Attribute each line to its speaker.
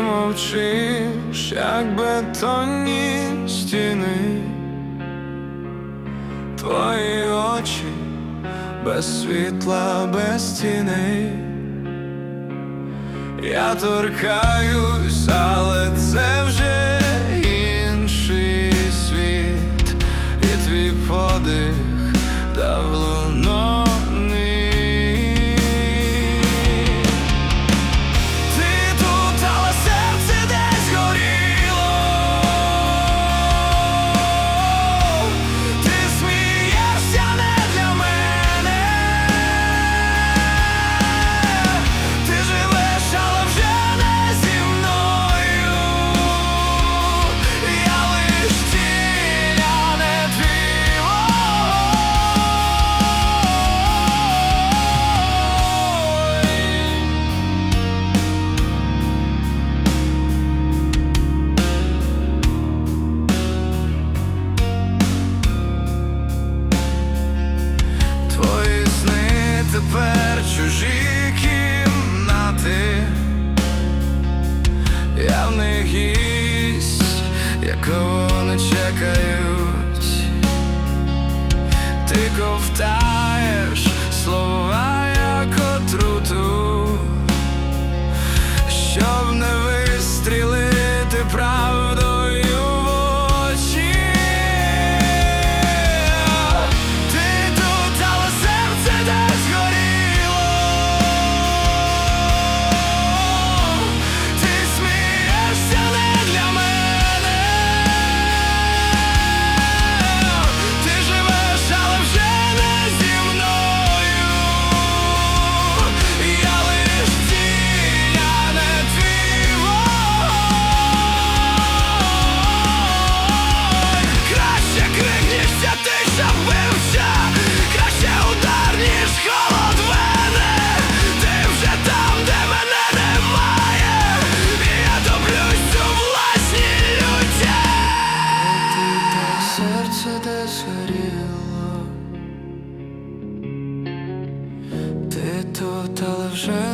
Speaker 1: мовчиш, як бетонні стіни, твої очі без світла, без тіни. Я торкаюсь, але це вже якого не чекають, ти ковта że